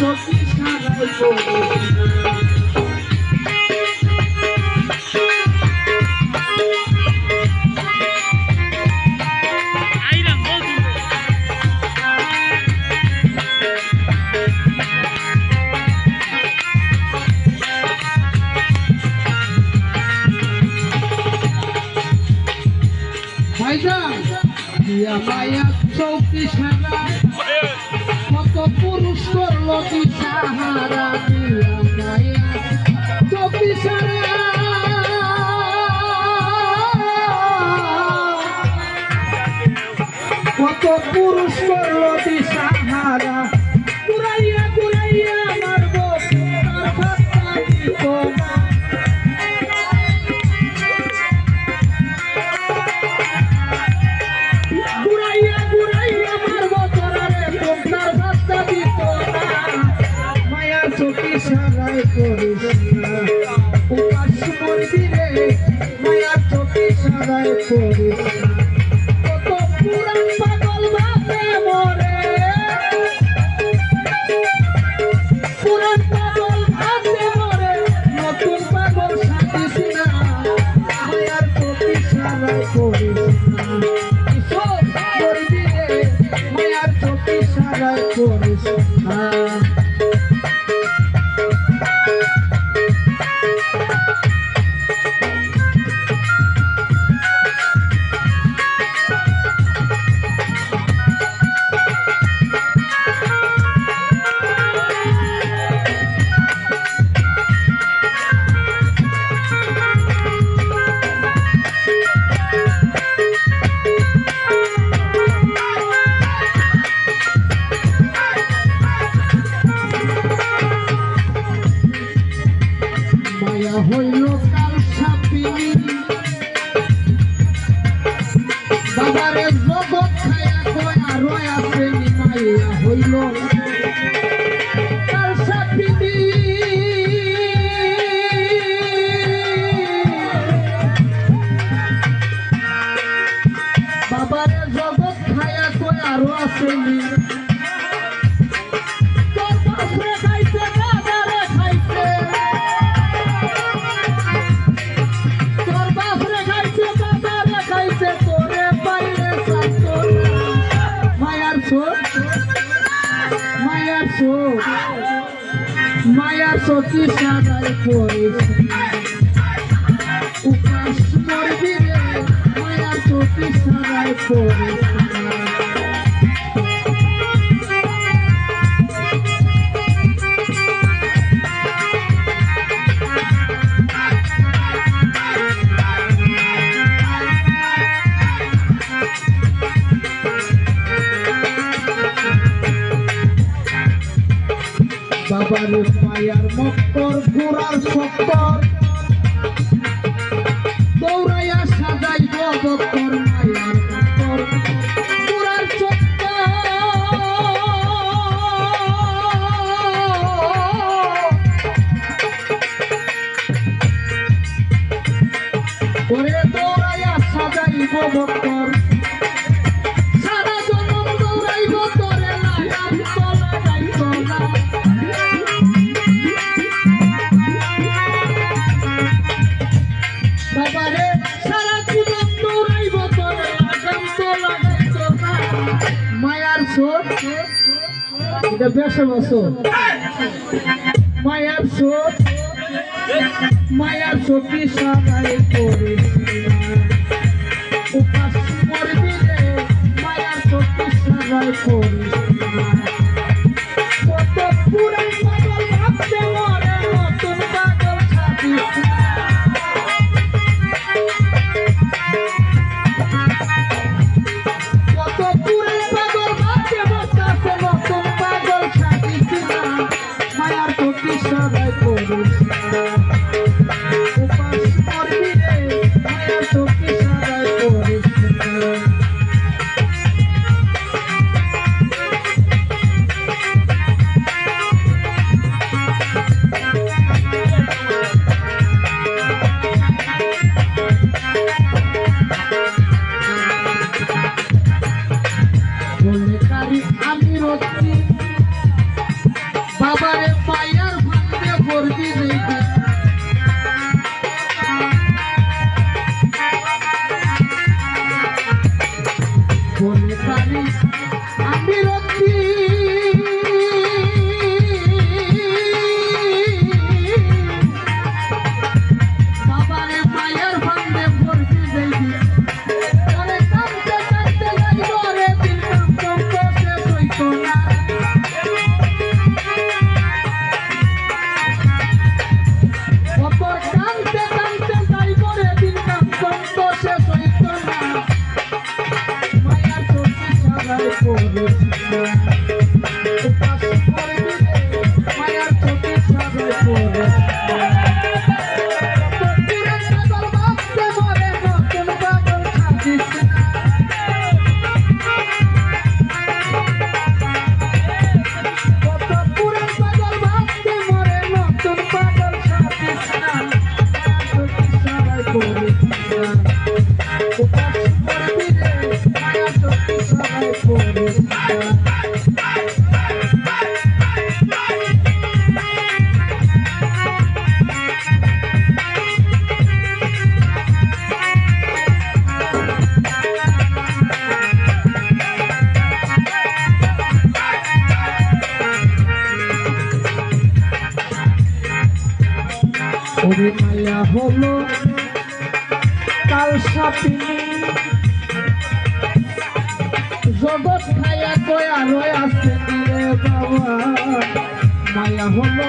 চোখে দিয়া মায়া চৌকি সারা কত পুরুষ কি সাহারা দিয়া সারাই করিস না। উপাস করবি রে মায়া চোখে সারাই করিস না কত পুরান পাগল ভাবে মরে পুরান পাগল ভাবে মরে নতুন পাগল সাথিস না মায়ার চোখে সারাই করিস না সব করবি রে মায়ার চোখে সারাই করিস মায়া হইল কাল সাপিনী বাবারে জগৎ খায়া কয়া রয়া প্রেমী মায়া হইল মায়ার চোখি সাদাই করিস উপাস করবি রে মায়ার চোখি সাদাই করিস বাবার মায়ার মক্কর ঘোড়ার সত্তর দৌড়াইয়া সাজাই বক্কর মায়ার মক্কর ঘোড়ার ওরে দৌড়াইয়া সাজাইব বক্কর সোর এটা বেশে বসো মায়ার সোর মায়ার সখী সবাই করিস Por mi país করেছি ওরে মায়া হলো কাল সাপিনী জগৎ খায়া কয়া রয়ে আসছে বাবা। মায়া হলো